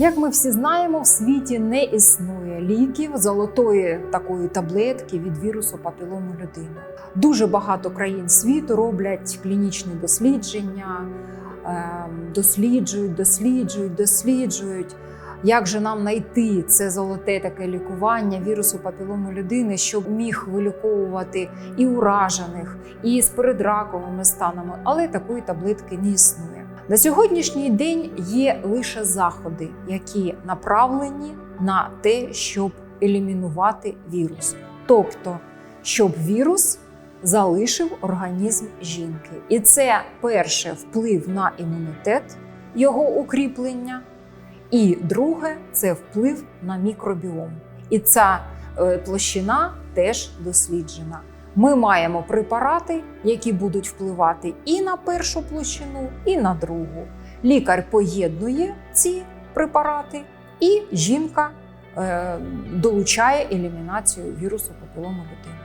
Як ми всі знаємо, в світі не існує ліків золотої такої таблетки від вірусу папілому людини. Дуже багато країн світу роблять клінічні дослідження, ем, досліджують, досліджують, досліджують. Як же нам знайти це золоте таке лікування вірусу папілому людини, щоб міг виліковувати і уражених, і з передраковими станами, але такої таблетки не існує. На сьогоднішній день є лише заходи, які направлені на те, щоб елімінувати вірус, тобто, щоб вірус залишив організм жінки. І це перше вплив на імунітет, його укріплення. І друге це вплив на мікробіом. І ця е, площина теж досліджена. Ми маємо препарати, які будуть впливати і на першу площину, і на другу. Лікар поєднує ці препарати, і жінка е, долучає елімінацію вірусу папілому людини.